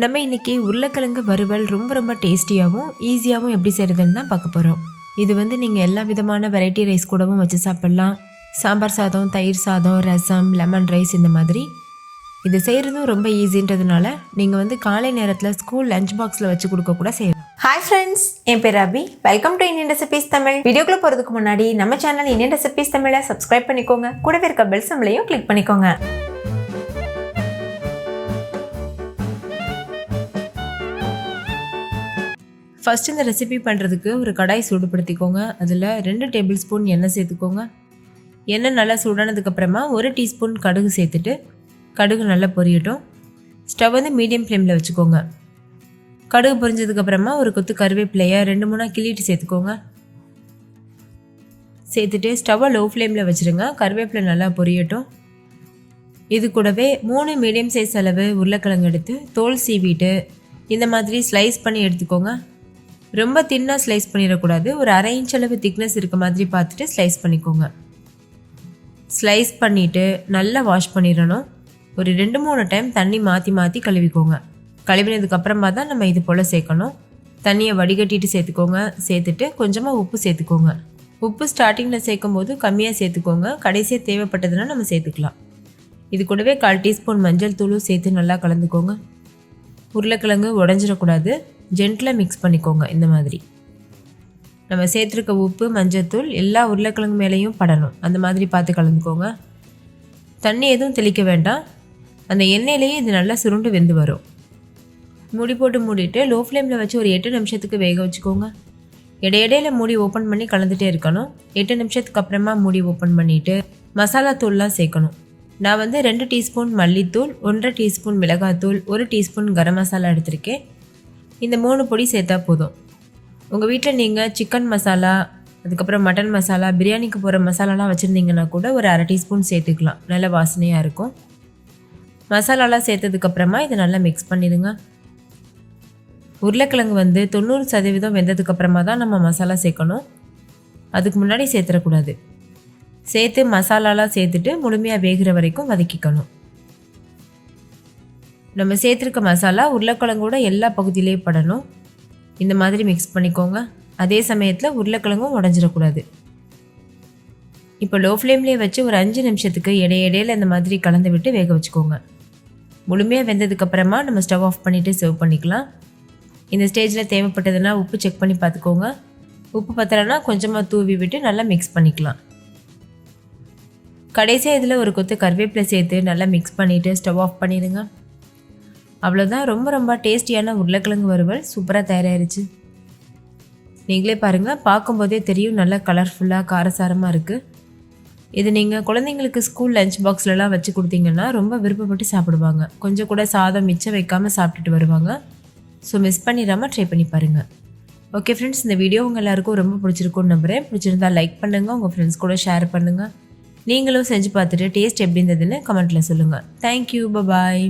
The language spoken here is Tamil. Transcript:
நம்ம இன்றைக்கி உருளைக்கிழங்கு வறுவல் ரொம்ப ரொம்ப டேஸ்டியாகவும் ஈஸியாகவும் எப்படி செய்கிறதுன்னு தான் பார்க்க போகிறோம் இது வந்து நீங்கள் எல்லா விதமான வெரைட்டி ரைஸ் கூடவும் வச்சு சாப்பிட்லாம். சாம்பார் சாதம் தயிர் சாதம் ரசம் லெமன் ரைஸ் இந்த மாதிரி. இது செய்கிறதும் ரொம்ப ஈஸின்றதுனால நீங்கள் வந்து காலை நேரத்தில் ஸ்கூல் லஞ்ச் பாக்ஸில் வச்சு கொடுக்க கூட செய்யலாம். ஹாய் ஃப்ரெண்ட்ஸ் என் பேர் Abhi welcome to Indian recipes Tamil வீடியோக்குள்ள போகிறதுக்கு முன்னாடி நம்ம சேனல் இந்தியன் ரெசிபிஸ் தமிழை சப்ஸ்கிரைப் பண்ணிக்கோங்க. கூடவே இருக்க பெல் சம்பளையும் கிளிக் பண்ணிக்கோங்க. ஃபஸ்ட் இந்த ரெசிபி பண்ணுறதுக்கு ஒரு கடாய் சூடுபடுத்திக்கோங்க. அதில் ரெண்டு டேபிள் ஸ்பூன் எண்ணெய் சேர்த்துக்கோங்க. எண்ணெய் நல்லா சூடானதுக்கப்புறமா ஒரு டீஸ்பூன் கடுகு சேர்த்துட்டு கடுகு நல்லா பொரியட்டும். ஸ்டவ் வந்து மீடியம் ஃப்ளேமில் வச்சுக்கோங்க. கடுகு பொரிஞ்சதுக்கப்புறமா ஒரு கொத்து கருவேப்பிலையை ரெண்டு மூணாக கிள்ளிட்டு சேர்த்துக்கோங்க. சேர்த்துட்டு ஸ்டவ்வை லோ ஃப்ளேமில் வச்சுருங்க. கருவேப்பிலை நல்லா பொரியட்டும். இது கூடவே மூணு மீடியம் சைஸ் அளவு உருளைக்கிழங்கு எடுத்து தோல் சீவிட்டு இந்த மாதிரி ஸ்லைஸ் பண்ணி எடுத்துக்கோங்க. ரொம்ப தின்னாக ஸ்லைஸ் பண்ணிடக்கூடாது. ஒரு அரை இன்ச் அளவு திக்னஸ் இருக்க மாதிரி பார்த்துட்டு ஸ்லைஸ் பண்ணிக்கோங்க. ஸ்லைஸ் பண்ணிவிட்டு நல்லா வாஷ் பண்ணிடணும். ஒரு ரெண்டு மூணு டைம் தண்ணி மாற்றி மாற்றி கழுவிக்கோங்க. கழுவினதுக்கப்புறமா தான் நம்ம இது போல் சேர்க்கணும். தண்ணியை வடிகட்டிட்டு சேர்த்துக்கோங்க. சேர்த்துட்டு கொஞ்சமாக உப்பு சேர்த்துக்கோங்க. உப்பு ஸ்டார்டிங்கில் சேர்க்கும் போது கம்மியாக சேர்த்துக்கோங்க. கடைசியாக தேவைப்பட்டதுன்னா நம்ம சேர்த்துக்கலாம். இது கூடவே கால் டீஸ்பூன் மஞ்சள் தூளும் சேர்த்து நல்லா கலந்துக்கோங்க. உருளைக்கிழங்கு உடஞ்சிடக்கூடாது. ஜென்டில் மிக்ஸ் பண்ணிக்கோங்க இந்த மாதிரி. நம்ம சேர்த்துருக்க உப்பு மஞ்சத்தூள் எல்லா உருளைக்கிழங்கு மேலேயும் படணும். அந்த மாதிரி பார்த்து கலந்துக்கோங்க. தண்ணி எதுவும் தெளிக்க வேண்டாம். அந்த எண்ணெயிலேயே இது நல்லா சுருண்டு வெந்து வரும். மூடி போட்டு மூடிட்டு லோ ஃப்ளேமில் வச்சு ஒரு எட்டு நிமிஷத்துக்கு வேக வச்சுக்கோங்க. இடையிடையில் மூடி ஓப்பன் பண்ணி கலந்துகிட்டே இருக்கணும். எட்டு நிமிஷத்துக்கு அப்புறமா மூடி ஓப்பன் பண்ணிவிட்டு மசாலா தூள்லாம் சேர்க்கணும். நான் வந்து ரெண்டு டீஸ்பூன் மல்லித்தூள் ஒன்றரை டீஸ்பூன் மிளகாத்தூள் ஒரு டீஸ்பூன் கரம் மசாலா எடுத்திருக்கேன். இந்த மூணு பொடி சேர்த்தா போதும். உங்கள் வீட்டில் நீங்கள் சிக்கன் மசாலா அதுக்கப்புறம் மட்டன் மசாலா பிரியாணிக்கு போகிற மசாலாலாம் வச்சுருந்தீங்கன்னா கூட ஒரு அரை டீஸ்பூன் சேர்த்துக்கலாம். நல்ல வாசனையாக இருக்கும். மசாலாலாம் சேர்த்ததுக்கப்புறமா இதை நல்லா மிக்ஸ் பண்ணிடுங்க. உருளைக்கிழங்கு வந்து தொண்ணூறு சதவீதம் வெந்ததுக்கப்புறமா தான் நம்ம மசாலா சேர்க்கணும். அதுக்கு முன்னாடி சேர்த்துடக்கூடாது. சேர்த்து மசாலாலாம் சேர்த்துட்டு முழுமையாக வேகிற வரைக்கும் வதக்கிக்கணும். நம்ம சேர்த்துருக்க மசாலா உருளைக்கிழங்கோட எல்லா பகுதியிலையும் படணும். இந்த மாதிரி மிக்ஸ் பண்ணிக்கோங்க. அதே சமயத்தில் உருளைக்கிழங்கும் உடஞ்சிடக்கூடாது. இப்போ லோ ஃப்ளேம்லேயே வச்சு ஒரு அஞ்சு நிமிஷத்துக்கு இடையிடையில் இந்த மாதிரி கலந்து விட்டு வேக வச்சுக்கோங்க. முழுமையாக வெந்ததுக்கப்புறமா நம்ம ஸ்டவ் ஆஃப் பண்ணிவிட்டு சர்வ் பண்ணிக்கலாம். இந்த ஸ்டேஜில் தேவைப்பட்டதுன்னா உப்பு செக் பண்ணி பார்த்துக்கோங்க. உப்பு பத்தலைன்னா கொஞ்சமாக தூவி விட்டு நல்லா மிக்ஸ் பண்ணிக்கலாம். கடைசியாக இதில் ஒரு கொத்து கருவேப்பிலை சேர்த்து நல்லா மிக்ஸ் பண்ணிவிட்டு ஸ்டவ் ஆஃப் பண்ணிடுங்க. அவ்வளோதான் ரொம்ப ரொம்ப டேஸ்டியான உருளைக்கிழங்கு வறுவல். சூப்பராக தயாராகிருச்சு நீங்களே பாருங்கள் பார்க்கும்போதே தெரியும். நல்லா கலர்ஃபுல்லாக காரசாரமாக இருக்குது இது நீங்கள் குழந்தைங்களுக்கு ஸ்கூல் லஞ்ச் பாக்ஸ்லலாம் வச்சு கொடுத்தீங்கன்னா ரொம்ப விருப்பப்பட்டு சாப்பிடுவாங்க. கொஞ்சம் கூட சாதம் மிச்சம் வைக்காமல் சாப்பிட்டுட்டு வருவாங்க. ஸோ மிஸ் பண்ணிடாமல் ட்ரை பண்ணி பாருங்கள் ஓகே ஃப்ரெண்ட்ஸ் இந்த வீடியோ உங்கள் எல்லாருக்கும் ரொம்ப பிடிச்சிருக்கும்னு நம்புகிறேன் பிடிச்சிருந்தா லைக் பண்ணுங்கள் உங்கள் ஃப்ரெண்ட்ஸ் கூட ஷேர் பண்ணுங்கள் நீங்களும் செஞ்சு பார்த்துட்டு டேஸ்ட் எப்படி இருந்ததுன்னு கமெண்ட்டில் சொல்லுங்கள் தேங்க்யூ பபாய்